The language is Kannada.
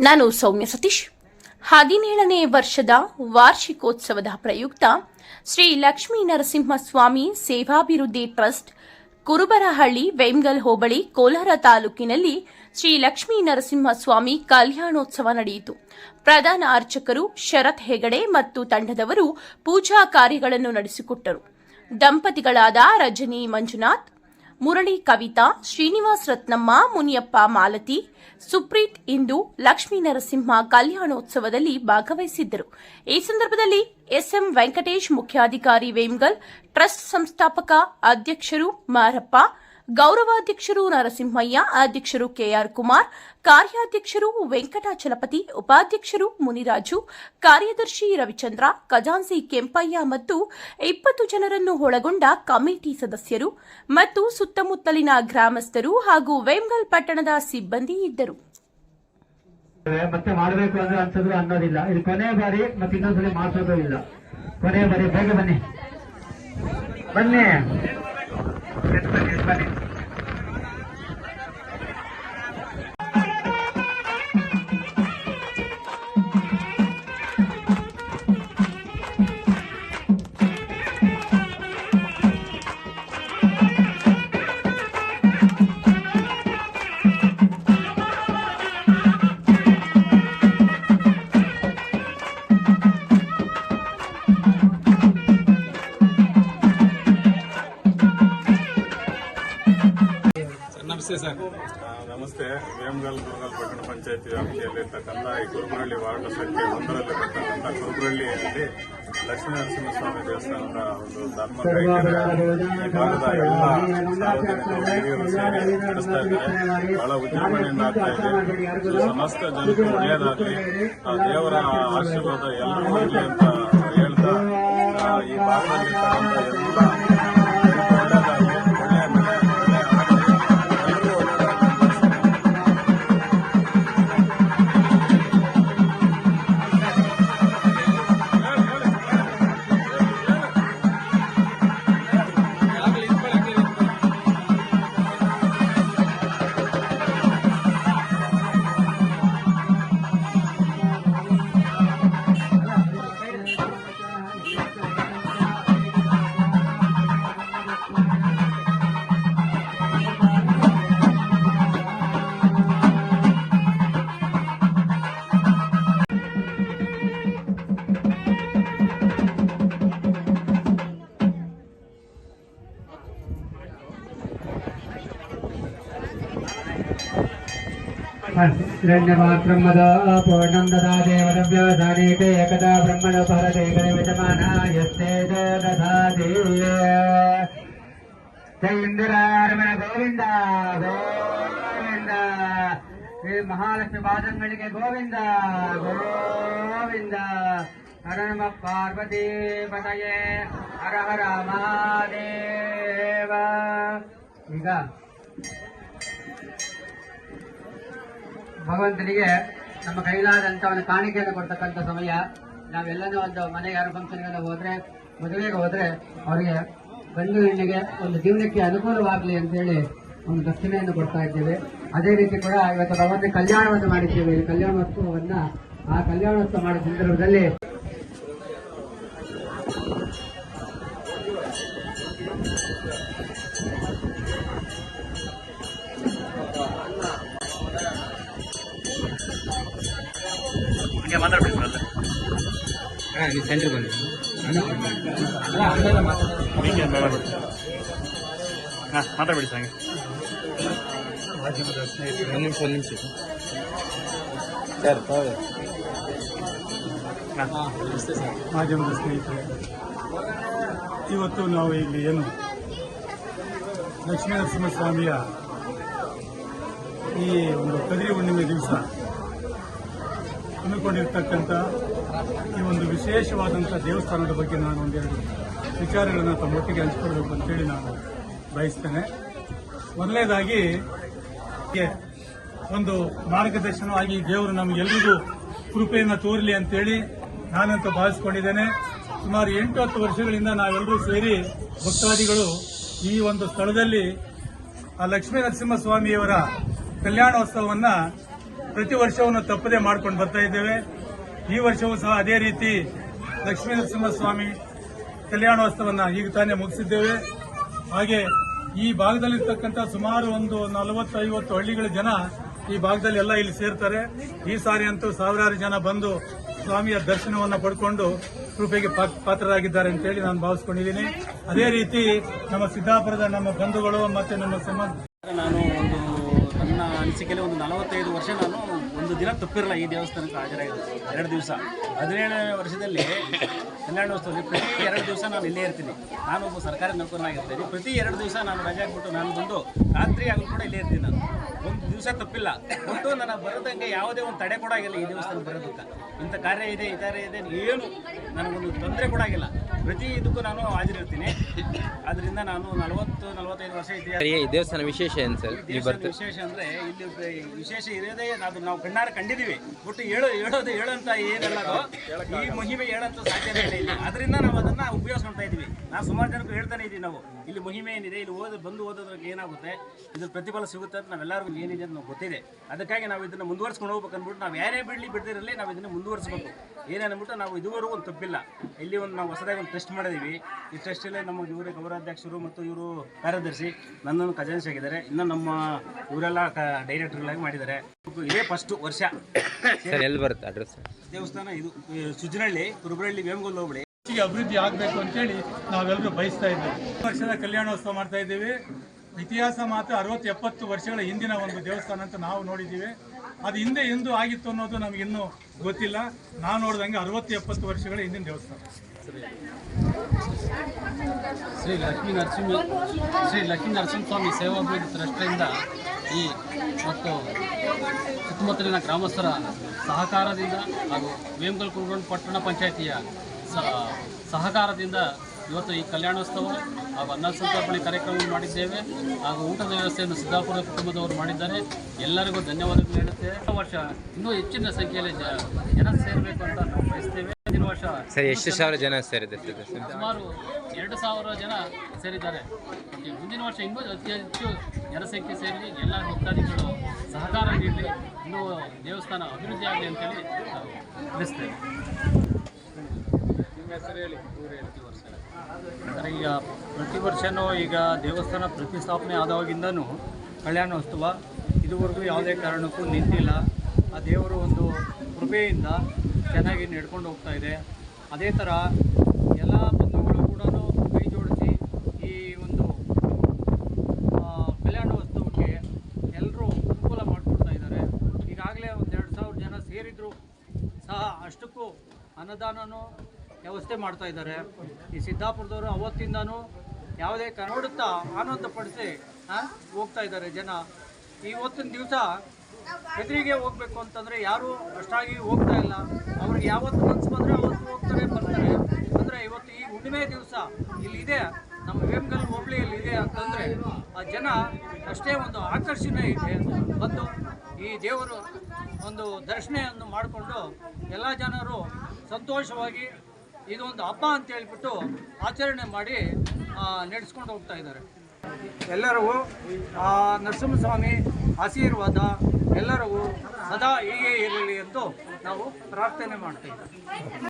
ನಾನು ಸೌಮ್ಯ ಸತೀಶ್. ಹದಿನೇಳನೇ ವರ್ಷದ ವಾರ್ಷಿಕೋತ್ಸವದ ಪ್ರಯುಕ್ತ ಶ್ರೀ ಲಕ್ಷ್ಮೀ ನರಸಿಂಹಸ್ವಾಮಿ ಸೇವಾಭಿವೃದ್ಧಿ ಟ್ರಸ್ಟ್, ಕುರುಬರಹಳ್ಳಿ ವೆಂಗಲ್ ಹೋಬಳಿ ಕೋಲಾರ ತಾಲೂಕಿನಲ್ಲಿ ಶ್ರೀ ಲಕ್ಷ್ಮೀ ನರಸಿಂಹಸ್ವಾಮಿ ಕಲ್ಯಾಣೋತ್ಸವ ನಡೆಯಿತು. ಪ್ರಧಾನ ಅರ್ಚಕರು ಶರತ್ ಹೆಗಡೆ ಮತ್ತು ತಂಡದವರು ಪೂಜಾ ಕಾರ್ಯಗಳನ್ನು ನಡೆಸಿಕೊಟ್ಟರು. ದಂಪತಿಗಳಾದ ರಜನಿ ಮಂಜುನಾಥ್ ಮುರಳಿ ಕವಿತಾ, ಶ್ರೀನಿವಾಸ್ ರತ್ನಮ್ಮ, ಮುನಿಯಪ್ಪ ಮಾಲತಿ, ಸುಪ್ರೀತ್ ಇಂದು ಲಕ್ಷ್ಮೀ ನರಸಿಂಹ ಕಲ್ಯಾಣೋತ್ಸವದಲ್ಲಿ ಭಾಗವಹಿಸಿದ್ದರು. ಈ ಸಂದರ್ಭದಲ್ಲಿ ಎಸ್ಎಂ ವೆಂಕಟೇಶ್ ಮುಖ್ಯಾಧಿಕಾರಿ ವೇಮ್ಗಲ್, ಟ್ರಸ್ಟ್ ಸಂಸ್ಥಾಪಕ ಅಧ್ಯಕ್ಷರು ಮಾರಪ್ಪ ಗೌರವಾಧ್ಯಕ್ಷರು ನರಸಿಂಹಯ್ಯ, ಅಧ್ಯಕ್ಷರು ಕೆಆರ್ ಕುಮಾರ್, ಕಾರ್ಯಾಧ್ಯಕ್ಷರು ವೆಂಕಟಾಚಲಪತಿ, ಉಪಾಧ್ಯಕ್ಷರು ಮುನಿರಾಜು, ಕಾರ್ಯದರ್ಶಿ ರವಿಚಂದ್ರ ಖಜಾನ್ಸಿ ಕೆಂಪಯ್ಯ ಮತ್ತು ಇಪ್ಪತ್ತು ಜನರನ್ನು ಒಳಗೊಂಡ ಕಮಿಟಿ ಸದಸ್ಯರು ಮತ್ತು ಸುತ್ತಮುತ್ತಲಿನ ಗ್ರಾಮಸ್ಥರು ಹಾಗೂ ವೇಮ್ಗಲ್ ಪಟ್ಟಣದ ಸಿಬ್ಬಂದಿ ಇದ್ದರು. ಮತ್ತೆ ಮಾಡಬೇಕು ಅಂದ್ರೆ ಅಂತಂದ್ರೆ ಅನ್ನೋದಿಲ್ಲ. ಇದು ಕೊನೆ ಬಾರಿ ಮತ್ತೆ ಇನ್ನೊಂದ್ಸಲಿ ಮಾಡಿಸೋದು ಇಲ್ಲ. ಕೊನೆ ಬಾರಿ, ಬೇಗ ಬನ್ನಿ. ಬನ್ನಿ. ನಮಸ್ತೆ ಸರ್. ನಮಸ್ತೆ. ವೇಮಗಲ್ ಗುರುಗಲ್ ಪಟ್ಟಣ ಪಂಚಾಯತಿ ವ್ಯಾಪ್ತಿಯಲ್ಲಿ ಇರ್ತಕ್ಕಂಥ ಈ ಕುರುಬರಳ್ಳಿ ವಾರ್ಡ್ ಸಂಖ್ಯೆ ಒಂದರಲ್ಲಿ ಬರ್ತಕ್ಕಂಥ ಕುರುಬರಳ್ಳಿಯಲ್ಲಿ ಲಕ್ಷ್ಮೀ ನರಸಿಂಹಸ್ವಾಮಿ ದೇವಸ್ಥಾನದ ಒಂದು ಧರ್ಮ ಈ ಭಾಗದ ಎಲ್ಲ ಸಾರ್ವಜನಿಕರು ಹಿರಿಯರು ಸೇರಿ ನಡೆಸ್ತಾ ಇದ್ದಾರೆ. ಬಹಳ ವಿಜೃಂಭಣೆಯಿಂದ ಆಗ್ತಾ ಇದೆ. ಸಮಸ್ತ ಜನಕ್ಕೆ ಒಳ್ಳೆಯದಾಗಲಿ ಆ ದೇವರ ಆಶೀರ್ವಾದ ಎಲ್ಲರಿಗೂ ಇರಲಿ ಅಂತ ಹೇಳ್ತಾ ಈ ಭಾಗದಲ್ಲಿ ಎಲ್ಲ हिरण्यपात्रमद पूर्णं ददा देवदव्यासानेके एकदा ब्रह्मण भरते गणविजमाना यस्ते च दधाति जय ಇಂದಿರಾರಮಣ ಗೋವಿಂದ ಗೋವಿಂದ ಶ್ರೀ ಮಹಾಲಕ್ಷ್ಮಿ ಪಾದಂಗಳಿಗೆ ಗೋವಿಂದ ಗೋವಿಂದ ಹರ ನಮ ಪಾರ್ವತಿ ಪತಯೇ ಹರ ಹರ ಮಹಾದೇವ ಈಗ ಭಗವಂತನಿಗೆ ನಮ್ಮ ಕೈಲಾದಂತ ಒಂದು ಕಾಣಿಕೆಯನ್ನು ಕೊಡ್ತಕ್ಕಂಥ ಸಮಯ. ನಾವೆಲ್ಲನೂ ಒಂದು ಮನೆ ಯಾರು ಫಂಕ್ಷನ್ಗೆಲ್ಲ ಹೋದ್ರೆ, ಮದುವೆಗೆ ಹೋದ್ರೆ ಅವರಿಗೆ ಗಂಡು ಹೆಣ್ಣಿಗೆ ಒಂದು ಜೀವನಕ್ಕೆ ಅನುಕೂಲವಾಗಲಿ ಅಂತೇಳಿ ಒಂದು ದಕ್ಷಿಣೆಯನ್ನು ಕೊಡ್ತಾ ಇದ್ದೇವೆ. ಅದೇ ರೀತಿ ಕೂಡ ಇವತ್ತು ಭಗವಂತ ಕಲ್ಯಾಣವನ್ನು ಮಾಡಿದ್ದೇವೆ. ಕಲ್ಯಾಣೋತ್ಸವವನ್ನ, ಆ ಕಲ್ಯಾಣೋತ್ಸವ ಮಾಡೋ ಸಂದರ್ಭದಲ್ಲಿ ಮಾತಾಡ್ಬಿಡಿ ಸಂಗ. ಒಂದು ನಿಮಿಷ ಒಂದು ನಿಮಿಷ. ನಮಸ್ತೆ ಸರ್. ಮಾಧ್ಯಮದ ಸ್ನೇಹಿತರೆ ಇವತ್ತು ನಾವು ಇಲ್ಲಿ ಏನು? ಲಕ್ಷ್ಮೀ ನರಸಿಂಹಸ್ವಾಮಿಯ ಈ ಒಂದು ಕದಿರಿ ಹುಣ್ಣಿಮೆ ದಿವಸ ಹಮ್ಮಿಕೊಂಡಿರ್ತಕ್ಕಂಥ ಈ ಒಂದು ವಿಶೇಷವಾದಂಥ ದೇವಸ್ಥಾನದ ಬಗ್ಗೆ ನಾನು ಒಂದೆರಡು ವಿಚಾರಗಳನ್ನು ತಮ್ಮೊಟ್ಟಿಗೆ ಹಂಚಿಕೊಳ್ಬೇಕು ಅಂತೇಳಿ ನಾನು ಬಯಸ್ತೇನೆ. ಮೊದಲನೇದಾಗಿ ಒಂದು ಮಾರ್ಗದರ್ಶನವಾಗಿ ದೇವರು ನಮಗೆಲ್ಲರಿಗೂ ಕೃಪೆಯನ್ನು ತೋರಲಿ ಅಂತೇಳಿ ನಾನಂತೂ ಭಾವಿಸ್ಕೊಂಡಿದ್ದೇನೆ. ಸುಮಾರು ಎಂಟು ಹತ್ತು ವರ್ಷಗಳಿಂದ ನಾವೆಲ್ಲರೂ ಸೇರಿ ಭಕ್ತಾದಿಗಳು ಈ ಒಂದು ಸ್ಥಳದಲ್ಲಿ ಆ ಲಕ್ಷ್ಮೀ ನರಸಿಂಹಸ್ವಾಮಿಯವರ ಕಲ್ಯಾಣೋತ್ಸವವನ್ನ ಪ್ರತಿ ವರ್ಷವನ್ನು ತಪ್ಪದೇ ಮಾಡ್ಕೊಂಡು ಬರ್ತಾ ಇದ್ದೇವೆ. ಈ ವರ್ಷವೂ ಸಹ ಅದೇ ರೀತಿ ಲಕ್ಷ್ಮೀ ನರಸಿಂಹಸ್ವಾಮಿ ಕಲ್ಯಾಣೋತ್ಸವನ್ನ ಈಗ ತಾನೇ ಮುಗಿಸಿದ್ದೇವೆ. ಹಾಗೆ ಈ ಭಾಗದಲ್ಲಿರ್ತಕ್ಕಂಥ ಸುಮಾರು ಒಂದು ನಲವತ್ತು ಐವತ್ತು ಹಳ್ಳಿಗಳ ಜನ ಈ ಭಾಗದಲ್ಲಿ ಎಲ್ಲ ಇಲ್ಲಿ ಸೇರ್ತಾರೆ. ಈ ಸಾರಿ ಅಂತೂ ಸಾವಿರಾರು ಜನ ಬಂದು ಸ್ವಾಮಿಯ ದರ್ಶನವನ್ನು ಪಡ್ಕೊಂಡು ಕೃಪೆಗೆ ಪಾತ್ರರಾಗಿದ್ದಾರೆ ಅಂತೇಳಿ ನಾನು ಭಾವಿಸ್ಕೊಂಡಿದ್ದೀನಿ. ಅದೇ ರೀತಿ ನಮ್ಮ ಸಿದ್ದಾಪುರದ ನಮ್ಮ ಬಂಧುಗಳು ಮತ್ತೆ ನಮ್ಮ ಸಂಬಂಧ ನಾನು ಒಂದು ನನ್ನ ಅನಿಸಿಕೆಯಲ್ಲಿ ಒಂದು ನಲವತ್ತೈದು ವರ್ಷ ನಾನು ಒಂದು ದಿನ ತಪ್ಪಿರಲ್ಲ ಈ ದೇವಸ್ಥಾನಕ್ಕೆ ಹಾಜರಾಗಿದ್ದು. ಎರಡು ದಿವಸ. ಹದಿನೇಳನೇ ವರ್ಷದಲ್ಲಿ ಕಲ್ಯಾಣೋತ್ಸವದಲ್ಲಿ ಪ್ರತಿ ಎರಡು ದಿವಸ ನಾನು ಇಲ್ಲೇ ಇರ್ತೀನಿ. ನಾನು ಒಬ್ಬ ಸರ್ಕಾರಿ ನೌಕರನಾಗಿರ್ತೀನಿ. ಪ್ರತಿ ಎರಡು ದಿವಸ ನಾನು ರಜೆ ಹಾಕ್ಬಿಟ್ಟು ನಾನು ಬಂದು ರಾತ್ರಿ ಆಗಲು ಕೂಡ ಇಲ್ಲೇ ಇರ್ತೀನಿ ನಾನು. ಒಂದು ದಿವಸ ತಪ್ಪಿಲ್ಲ. ಒಟ್ಟು ನನ್ನ ಬರೋದಂಗೆ ಯಾವುದೇ ಒಂದು ತಡೆ ಕೂಡ ಆಗಿಲ್ಲ ಈ ದೇವಸ್ಥಾನ ಬರೋದಕ್ಕೆ. ಇಂಥ ಕಾರ್ಯ ಇದೆ ಈ ಕಾರ್ಯ ಇದೆ ಏನು ನನಗೊಂದು ತೊಂದರೆ ಕೂಡ ಆಗಿಲ್ಲ. ಪ್ರತಿ ಇದಕ್ಕೂ ನಾನು ಹಾಜರಿರ್ತೀನಿ. ಅದರಿಂದ ನಾನು ನಲವತ್ತು ನಲವತ್ತೈದು ವರ್ಷ ಇದೆಯಾ ಈ ದೇವಸ್ಥಾನ ವಿಶೇಷ ಏನು ಸರ್? ವಿಶೇಷ ಅಂದ್ರೆ ಇಲ್ಲಿ ವಿಶೇಷ ಇರೋದೇ ಅದು ನಾವು ಕಣ್ಣಾರ ಕಂಡಿದ್ದೀವಿ. ಒಟ್ಟು ಹೇಳೋ ಹೇಳೋದು ಹೇಳೋಂಥ ಏನಲ್ಲ ಈ ಮಹಿಮೆ ಹೇಳಂತ ಸಾಧ್ಯತೆ ಇಲ್ಲ ಇಲ್ಲಿ. ಅದರಿಂದ ನಾವು ಅದನ್ನು ಉಪಯೋಗಿಸ್ಕೊಳ್ತಾ ಇದೀವಿ ನಾವು ಸುಮಾರು ಜನಕ್ಕೂ ಹೇಳ್ತಾನೆ ಇದೀವಿ ನಾವು. ಇಲ್ಲಿ ಮಹಿಮೆ ಏನಿದೆ ಇಲ್ಲಿ ಓದ್ ಬಂದು ಓದೋದ್ರಿಗೆ ಏನಾಗುತ್ತೆ ಇದ್ರ ಪ್ರತಿಫಲ ಸಿಗುತ್ತೆ ಅಂತ ನಾವೆಲ್ಲರಿಗೂ ಏನಿದೆ ಅಂತ ನಾವು ಗೊತ್ತಿದೆ. ಅದಕ್ಕಾಗಿ ನಾವು ಇದನ್ನು ಮುಂದುವರ್ಸ್ಕೊಂಡು ಹೋಗ್ಬೇಕು ಅಂದ್ಬಿಟ್ಟು ನಾವು ಯಾರೇ ಬಿಡಲಿ ಬಿಡ್ದಿರಲಿ ನಾವು ಇದನ್ನ ಮುಂದುವರಿಸಬೇಕು. ಏನೇನಂದ್ಬಿಟ್ಟು ನಾವು ಇದುವರೆಗೂ ಒಂದು ತಪ್ಪಿಲ್ಲ. ಇಲ್ಲಿ ಒಂದು ನಾವು ಹೊಸದಾಗಿ ಒಂದು ಟೆಸ್ಟ್ ಮಾಡಿದೀವಿ. ಈ ಟೆಸ್ಟಲ್ಲಿ ನಮ್ಮ ಇವರೇ ಗೌರವಾಧ್ಯಕ್ಷರು ಮತ್ತು ಇವರು ಕಾರ್ಯದರ್ಶಿ ನನ್ನನ್ನು ಖಜಾನ್ಸಿ ಆಗಿದ್ದಾರೆ. ಇನ್ನು ನಮ್ಮ ಇವರೆಲ್ಲ ಡೈರೆಕ್ಟರ್ಗಳಾಗಿ ಮಾಡಿದ್ದಾರೆ. ಇದೇ ಫಸ್ಟ್ ವರ್ಷ. ಎಲ್ಲಿ ಬರುತ್ತೆ ಅಡ್ರೆಸ್ ದೇವಸ್ಥಾನ ಇದು ಸುಜನಹಳ್ಳಿ ಕುರುಬರಹಳ್ಳಿ ವೇಮಗೋಲ್ ಹೋಬಳಿ ಹೆಚ್ಚಿಗೆ ಅಭಿವೃದ್ಧಿ ಆಗಬೇಕು ಅಂತೇಳಿ ನಾವೆಲ್ಲರೂ ಬಯಸ್ತಾ ಇದ್ದೀವಿ. ವರ್ಷದ ಕಲ್ಯಾಣೋತ್ಸವ ಮಾಡ್ತಾ ಇದ್ದೀವಿ. ಇತಿಹಾಸ ಮಾತ್ರ ಅರವತ್ತು ಎಪ್ಪತ್ತು ವರ್ಷಗಳ ಹಿಂದಿನ ಒಂದು ದೇವಸ್ಥಾನ ಅಂತ ನಾವು ನೋಡಿದ್ದೀವಿ. ಅದು ಹಿಂದೆ ಎಂದು ಆಗಿತ್ತು ಅನ್ನೋದು ನಮಗಿನ್ನೂ ಗೊತ್ತಿಲ್ಲ. ನಾವು ನೋಡಿದಂಗೆ ಅರವತ್ತು ಎಪ್ಪತ್ತು ವರ್ಷಗಳ ಹಿಂದಿನ ದೇವಸ್ಥಾನ. ಶ್ರೀ ಲಕ್ಷ್ಮೀ ನರಸಿಂಹ ಶ್ರೀ ಲಕ್ಷ್ಮೀ ನರಸಿಂಹಸ್ವಾಮಿ ಸೇವಾಭಿವೃದ್ಧಿ ಟ್ರಸ್ಟಿಂದ ಈ ಮತ್ತು ಸುತ್ತಮುತ್ತಲಿನ ಗ್ರಾಮಸ್ಥರ ಸಹಕಾರದಿಂದ ಹಾಗೂ ವೇಮಗಲ್ ಕುರುಗೋಡು ಪಟ್ಟಣ ಪಂಚಾಯಿತಿಯ ಸಹಕಾರದಿಂದ ಇವತ್ತು ಈ ಕಲ್ಯಾಣೋತ್ಸವ ಹಾಗೂ ಅನ್ನ ಸಂತರ್ಪಣೆ ಕಾರ್ಯಕ್ರಮವನ್ನು ಮಾಡಿದ್ದೇವೆ. ಹಾಗೂ ಊಟದ ವ್ಯವಸ್ಥೆಯನ್ನು ಸಿದ್ದಾಪುರ ಕುಟುಂಬದವರು ಮಾಡಿದ್ದಾರೆ. ಎಲ್ಲರಿಗೂ ಧನ್ಯವಾದಗಳು ಹೇಳುತ್ತೇವೆ. ಈ ವರ್ಷ ಇನ್ನೂ ಹೆಚ್ಚಿನ ಸಂಖ್ಯೆಯಲ್ಲಿ ಜನ ಸೇರಬೇಕು ಅಂತ ನಾವು ಬಯಸ್ತೇವೆ. ಮುಂದಿನ ವರ್ಷ ಸರ್ ಎಷ್ಟು ಸಾವಿರ ಜನ ಸೇರಿದೆ? ಸುಮಾರು ಎರಡು ಸಾವಿರ ಜನ ಸೇರಿದ್ದಾರೆ. ಈ ಮುಂದಿನ ವರ್ಷ ಇನ್ನೂ ಅತಿ ಹೆಚ್ಚು ಜನಸಂಖ್ಯೆ ಸೇರಲಿ ಎಲ್ಲ ಭಕ್ತಾದಿಗಳು ಸಹಕಾರ ನೀಡಲಿ ಇನ್ನೂ ದೇವಸ್ಥಾನ ಅಭಿವೃದ್ಧಿ ಆಗಲಿ ಅಂತೇಳಿ ನಾವು ತಿಳಿಸ್ತೇವೆ ಅಂದರೆ ಈಗ ಪ್ರತಿ ವರ್ಷವೂ ಈಗ ದೇವಸ್ಥಾನ ಪ್ರತಿಷ್ಠಾಪನೆ ಆದವಾಗಿಂದನೂ ಕಲ್ಯಾಣೋತ್ಸವ ಇದುವರೆಗೂ ಯಾವುದೇ ಕಾರಣಕ್ಕೂ ನಿಂತಿಲ್ಲ. ಆ ದೇವರು ಒಂದು ಕೃಪೆಯಿಂದ ಚೆನ್ನಾಗಿ ನಡ್ಕೊಂಡು ಹೋಗ್ತಾ ಇದೆ. ಅದೇ ಥರ ಎಲ್ಲ ಬಂಧುಗಳು ಕೂಡ ಕೈ ಜೋಡಿಸಿ ಈ ಒಂದು ಕಲ್ಯಾಣೋತ್ಸವಕ್ಕೆ ಎಲ್ಲರೂ ಅನುಕೂಲ ಮಾಡಿಕೊಡ್ತಾ ಇದ್ದಾರೆ. ಈಗಾಗಲೇ ಒಂದು ಎರಡು ಸಾವಿರ ಜನ ಸೇರಿದ್ರು ಸಹ ಅಷ್ಟಕ್ಕೂ ಅನ್ನದಾನನೂ ವ್ಯವಸ್ಥೆ ಮಾಡ್ತಾ ಇದ್ದಾರೆ. ಈ ಸಿದ್ದಾಪುರದವರು ಅವತ್ತಿಂದನೂ ಯಾವುದೇ ನೋಡುತ್ತಾ ಆನಂದ ಪಡಿಸಿ ಹೋಗ್ತಾ ಇದ್ದಾರೆ ಜನ. ಇವತ್ತಿನ ದಿವಸ ಎದುರಿಗೆ ಹೋಗ್ಬೇಕು ಅಂತಂದರೆ ಯಾರೂ ಅಷ್ಟಾಗಿ ಹೋಗ್ತಾ ಇಲ್ಲ. ಅವ್ರಿಗೆ ಯಾವತ್ತು ಮನಸ್ಸು ಬಂದರೆ ಅವತ್ತು ಹೋಗ್ತಾರೆ, ಬರ್ತಾರೆ. ಅಂದರೆ ಇವತ್ತು ಈ ಹುಣ್ಣಿಮೆ ದಿವಸ ಇಲ್ಲಿ ಇದೆ ನಮ್ಮ ವೇಮಗಲ್ ಹೋಬಳಿಯಲ್ಲಿ ಇದೆ ಅಂತಂದರೆ ಆ ಜನ ಅಷ್ಟೇ ಒಂದು ಆಕರ್ಷಣೆ ಇದೆ ಬಂದು ಈ ದೇವರು ಒಂದು ದರ್ಶನೆಯನ್ನು ಮಾಡಿಕೊಂಡು ಎಲ್ಲ ಜನರು ಸಂತೋಷವಾಗಿ ಇದೊಂದು ಹಬ್ಬ ಅಂತ ಹೇಳ್ಬಿಟ್ಟು ಆಚರಣೆ ಮಾಡಿ ನಡೆಸ್ಕೊಂಡು ಹೋಗ್ತಾ ಇದ್ದಾರೆ. ಎಲ್ಲರಿಗೂ ನರಸಿಂಹಸ್ವಾಮಿ ಆಶೀರ್ವಾದ ಎಲ್ಲರಿಗೂ ಸದಾ ಹೀಗೆ ಇರಲಿ ಎಂದು ನಾವು ಪ್ರಾರ್ಥನೆ ಮಾಡ್ತೇವೆ.